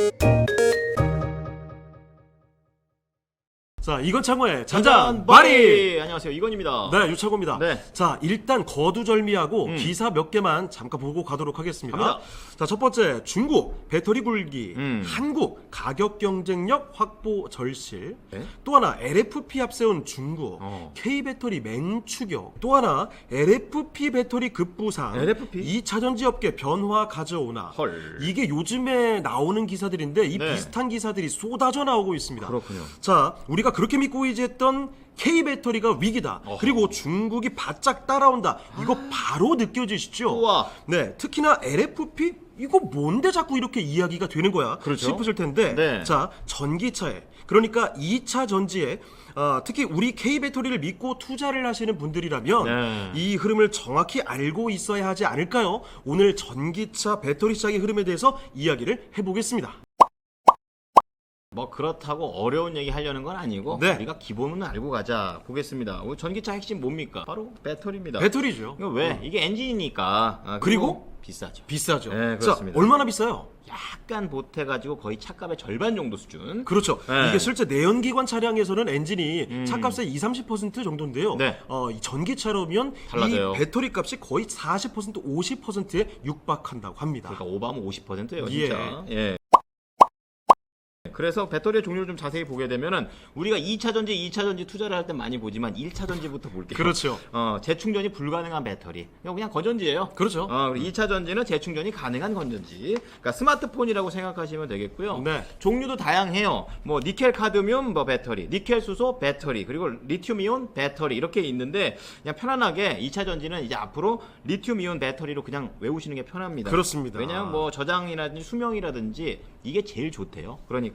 you 자, 이건 창호의 잔잔 말이. 안녕하세요 이건입니다. 네, 유창호입니다. 네. 자, 일단 거두절미하고 음. 기사 몇 개만 잠깐 보고 가도록 하겠습니다. 갑니다. 자, 첫 번째 중국 배터리 굴기, 음. 한국 가격 경쟁력 확보 절실. 네. 또 하나 LFP 앞세운 중국, 어. K 배터리 맹추격. 또 하나 LFP 배터리 급부상. LFP? 2차 전지 업계 변화 가져오나. 헐. 이게 요즘에 나오는 기사들인데 이 네. 비슷한 기사들이 쏟아져 나오고 있습니다. 그렇군요. 자, 우리가 그렇게 믿고 의지했던 K 배터리가 위기다. 어허. 그리고 중국이 바짝 따라온다. 이거 바로 느껴지시죠? 우와. 네, 특히나 LFP 이거 뭔데 자꾸 이렇게 이야기가 되는 거야? 그렇죠. 싶으실 텐데, 네. 자 전기차에 그러니까 2차 전지에 아, 특히 우리 K 배터리를 믿고 투자를 하시는 분들이라면 네. 이 흐름을 정확히 알고 있어야 하지 않을까요? 오늘 전기차 배터리 시장의 흐름에 대해서 이야기를 해보겠습니다. 뭐 그렇다고 어려운 얘기 하려는 건 아니고 네. 우리가 기본은 알고 가자 보겠습니다. 우리 전기차 핵심 뭡니까? 바로 배터리입니다. 배터리죠. 이거 왜? 이게 엔진이니까. 아, 그리고? 비싸죠. 비싸죠. 네, 자, 그렇습니다. 얼마나 비싸요? 약간 보태가지고 거의 차값의 절반 정도 수준. 그렇죠. 네. 이게 실제 내연기관 차량에서는 엔진이 음. 차값의 2, 30% 정도인데요. 네. 어, 이 전기차로면 달라져요. 이 배터리 값이 거의 40% 50%에 육박한다고 합니다. 그러니까 오바면 50%예요, 예. 진짜. 예. 그래서 배터리의 종류를 좀 자세히 보게 되면은 우리가 2차 전지, 2차 전지 투자를 할 때 많이 보지만 1차 전지부터 볼게요. 그렇죠. 어, 재충전이 불가능한 배터리. 그냥 건전지예요. 그렇죠. 어, 그리고 2차 전지는 재충전이 가능한 건전지. 그러니까 스마트폰이라고 생각하시면 되겠고요. 네. 종류도 다양해요. 뭐 니켈 카드뮴 뭐 배터리, 니켈 수소 배터리, 그리고 리튬 이온 배터리 이렇게 있는데 그냥 편안하게 2차 전지는 이제 앞으로 리튬 이온 배터리로 그냥 외우시는 게 편합니다. 그렇습니다. 왜냐면 뭐 저장이라든지 수명이라든지 이게 제일 좋대요. 그러니까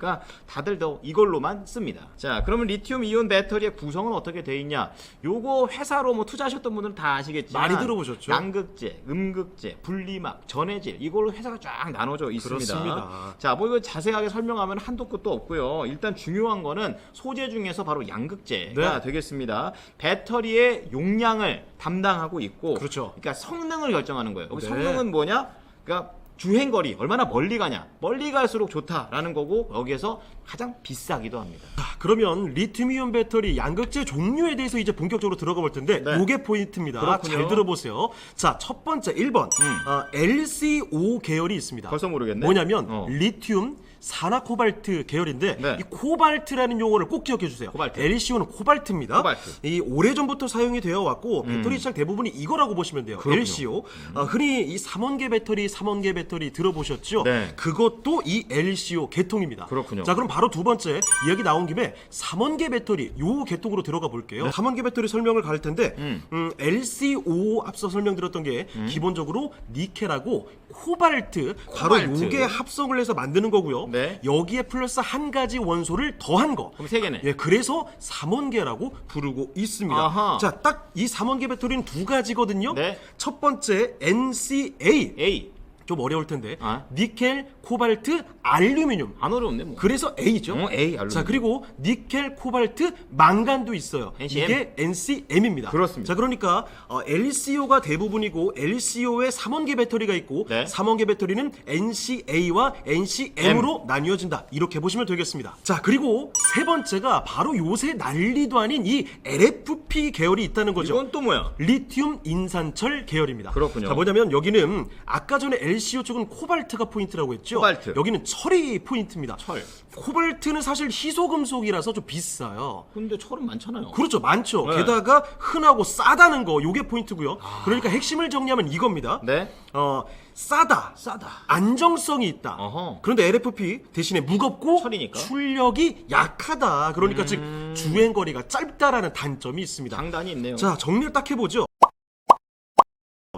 다들 더 이걸로만 씁니다. 자, 그러면 리튬 이온 배터리의 구성은 어떻게 돼 있냐? 요거 회사로 뭐 투자하셨던 분들은 다 아시겠지만 많이 들어보셨죠? 양극재, 음극재, 분리막, 전해질 이걸로 회사가 쫙 나눠져 있습니다. 그렇습니다. 자, 뭐 이거 자세하게 설명하면 한도 끝도 없고요. 일단 중요한 거는 소재 중에서 바로 양극재가 네. 되겠습니다. 배터리의 용량을 담당하고 있고 그렇죠. 그러니까 성능을 결정하는 거예요. 네. 성능은 뭐냐? 그러니까 주행 거리 얼마나 멀리 가냐? 멀리 갈수록 좋다라는 거고 여기에서 가장 비싸기도 합니다. 자, 그러면 리튬이온 배터리 양극재 종류에 대해서 이제 본격적으로 들어가 볼 텐데 네. 요게 포인트입니다. 그렇군요. 잘 들어보세요. 자, 첫 번째 1번. 음. 어, LCO 계열이 있습니다. 벌써 모르겠네. 뭐냐면 어. 리튬 산화 코발트 계열인데 네. 이 코발트라는 용어를 꼭 기억해 주세요. 코발트. LCO는 코발트입니다. 코발트. 음. 이 오래전부터 사용이 되어 왔고 배터리 시장 대부분이 이거라고 보시면 돼요. 그렇군요. 음. LCO. 어, 흔히 이 3원계 배터리, 3원계 배터리 들어보셨죠? 네. 그것도 이 LCO 계통입니다. 그렇군요. 자, 그럼 바로 두 번째 이야기 나온 김에 3원계 배터리 요 계통으로 들어가 볼게요. 3원계 배터리 설명을 갈 텐데 네. 음. 음, LCO 앞서 설명드렸던 게 기본적으로 니켈하고 코발트, 바로 코발트. 요게 합성을 해서 만드는 거고요. 네. 여기에 플러스 한 가지 원소를 더한 거. 그럼 세 개네. 예, 그래서 3원계라고 부르고 있습니다. 아하. 자, 딱이 3원계 배터리는 두 가지거든요. 네. 첫 번째 NCA A 좀 어려울 텐데 아. 니켈, 코발트, 알루미늄. 안 어려운데 뭐. 그래서 A죠. 어, A, 알루미늄. 자 그리고 니켈, 코발트, 망간도 있어요. NCM. 이게 NCM입니다. 그렇습니다. 자 그러니까 어, LCO가 대부분이고 LCO에 3원계 배터리가 있고 네. 3원계 배터리는 NCA와 NCM으로 나뉘어진다. 이렇게 보시면 되겠습니다. 자 그리고 세 번째가 바로 요새 난리도 아닌 이 LFP 계열이 있다는 거죠. 이건 또 뭐야? 리튬 인산철 계열입니다. 그렇군요. 자, 뭐냐면 여기는 아까 전에 LCO 쪽은 코발트가 포인트라고 했죠. 코발트. 여기는 철이 포인트입니다. 철. 코발트는 사실 희소금속이라서 좀 비싸요. 근데 철은 많잖아요. 그렇죠, 많죠. 네. 게다가 흔하고 싸다는 거, 요게 포인트고요. 그러니까 핵심을 정리하면 이겁니다. 네. 어, 싸다. 싸다. 안정성이 있다. 어허. 그런데 LFP 대신에 무겁고 철이니까. 출력이 약하다. 그러니까 즉 음. 주행 거리가 짧다라는 단점이 있습니다. 장단이 있네요. 자, 정리를 딱 해보죠.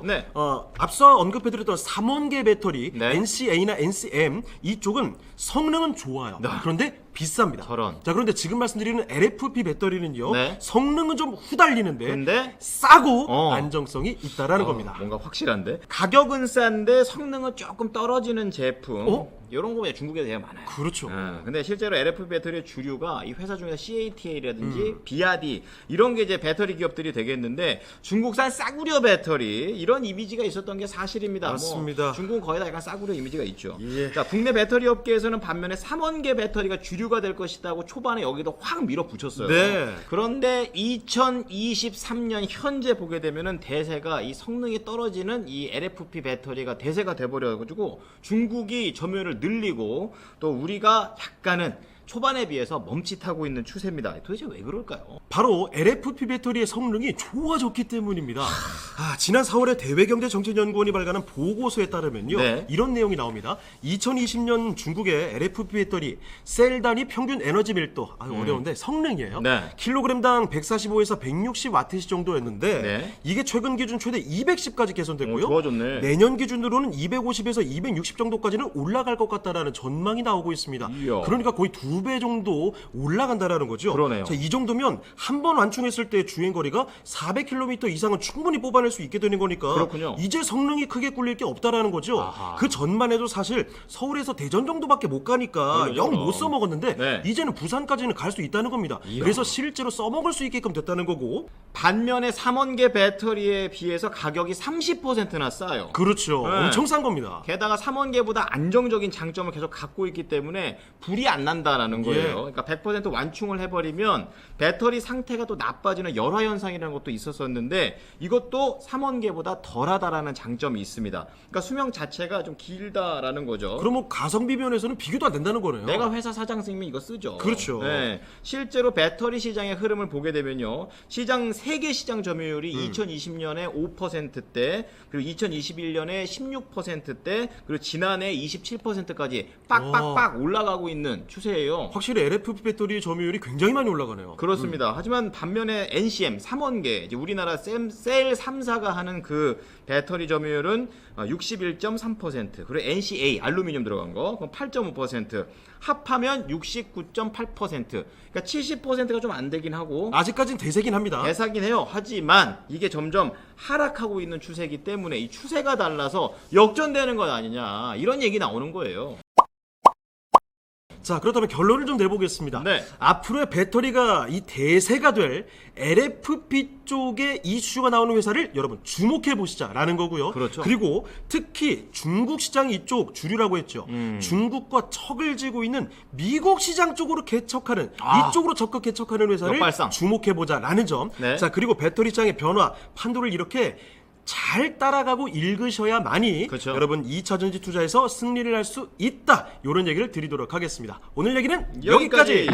네. 어, 앞서 언급해드렸던 3원계 배터리 네. NCA나 NCM 이쪽은 성능은 좋아요. 네. 그런데 비쌉니다. 저런. 자 그런데 지금 말씀드리는 LFP 배터리는요 네. 성능은 좀 후달리는데 근데 싸고 어. 안정성이 있다라는 어, 겁니다. 뭔가 확실한데 가격은 싼데 성능은 조금 떨어지는 제품 어? 이런 거 그냥 중국에 되게 많아요. 그렇죠. 어, 근데 실제로 LFP 배터리의 주류가 이 회사 중에서 CATL이라든지 음. BRD 이런 게 이제 배터리 기업들이 되겠는데 중국산 싸구려 배터리 이런 이미지가 있었던 게 사실입니다. 맞습니다. 뭐 중국은 거의 다 약간 싸구려 이미지가 있죠. 예. 자, 국내 배터리 업계에서는 반면에 3원계 배터리가 주류 가 될 것이다고 초반에 여기도 확 밀어붙였어요. 네. 그런데 2023년 현재 보게 되면은 대세가 이 성능이 떨어지는 이 LFP 배터리가 대세가 돼버려가지고 중국이 점유율을 늘리고 또 우리가 약간은 초반에 비해서 멈칫하고 있는 추세입니다. 도대체 왜 그럴까요? 바로 LFP 배터리의 성능이 좋아졌기 때문입니다. 아, 지난 4월에 대외경제정책연구원이 발간한 보고서에 따르면요. 네. 이런 내용이 나옵니다. 2020년 중국의 LFP 배터리 셀 단위 평균 에너지 밀도, 아, 어려운데 성능이에요. 음. 네. 킬로그램당 145에서 160와트시 정도였는데 네. 이게 최근 기준 최대 210까지 개선됐고요. 오, 좋아졌네. 내년 기준으로는 250에서 260 정도까지는 올라갈 것 같다라는 전망이 나오고 있습니다. 이야. 그러니까 거의 두배 정도 올라간다라는 거죠. 그러네요. 자, 이 정도면 한 번 완충했을 때 주행 거리가 400km 이상은 충분히 뽑아낼 수 있게 되는 거니까 그렇군요. 이제 성능이 크게 꿀릴 게 없다라는 거죠. 아하. 그 전만 해도 사실 서울에서 대전 정도밖에 못 가니까 영. 못 써먹었는데 네. 이제는 부산까지는 갈 수 있다는 겁니다. 이야. 그래서 실제로 써먹을 수 있게끔 됐다는 거고 반면에 3원계 배터리에 비해서 가격이 30%나 싸요. 그렇죠. 네. 엄청 싼 겁니다. 게다가 3원계보다 안정적인 장점을 계속 갖고 있기 때문에 불이 안 난다라는 거예요. 예. 그러니까 100% 완충을 해버리면 배터리 상태가 또 나빠지는 열화 현상이라는 것도 있었었는데 이것도 3원계보다 덜하다라는 장점이 있습니다. 그러니까 수명 자체가 좀 길다라는 거죠. 그럼 뭐 가성비 면에서는 비교도 안 된다는 거네요. 내가 회사 사장님이면 이거 쓰죠. 그렇죠. 네. 실제로 배터리 시장의 흐름을 보게 되면요. 시장 세계 시장 점유율이 음. 2020년에 5%대, 그리고 2021년에 16%대, 그리고 지난해 27%까지 빡빡빡 올라가고 있는 추세예요. 확실히 LFP 배터리 점유율이 굉장히 많이 올라가네요. 그렇습니다. 하지만 반면에 NCM 3원계 이제 우리나라 셀, 셀 3사가 하는 그 배터리 점유율은 어, 61.3% 그리고 NCA 알루미늄 들어간 거 그럼 8.5% 합하면 69.8% 그러니까 70%가 좀 안 되긴 하고 아직까진 대세긴 합니다. 대사긴 해요. 하지만 이게 점점 하락하고 있는 추세이기 때문에 이 추세가 달라서 역전되는 것 아니냐 이런 얘기 나오는 거예요. 자, 그렇다면 결론을 좀 내보겠습니다. 네. 앞으로의 배터리가 이 대세가 될 LFP 쪽에 이슈가 나오는 회사를 여러분 주목해 보시자라는 거고요. 그렇죠. 그리고 특히 중국 시장 이쪽 주류라고 했죠. 음. 중국과 척을 지고 있는 미국 시장 쪽으로 개척하는 아. 이쪽으로 적극 개척하는 회사를 역발상. 주목해 보자라는 점. 네. 자, 그리고 배터리 시장의 변화, 판도를 이렇게 잘 따라가고 읽으셔야만이 그렇죠. 여러분 2차 전지 투자에서 승리를 할 수 있다. 이런 얘기를 드리도록 하겠습니다. 오늘 얘기는 여기까지. 여기까지.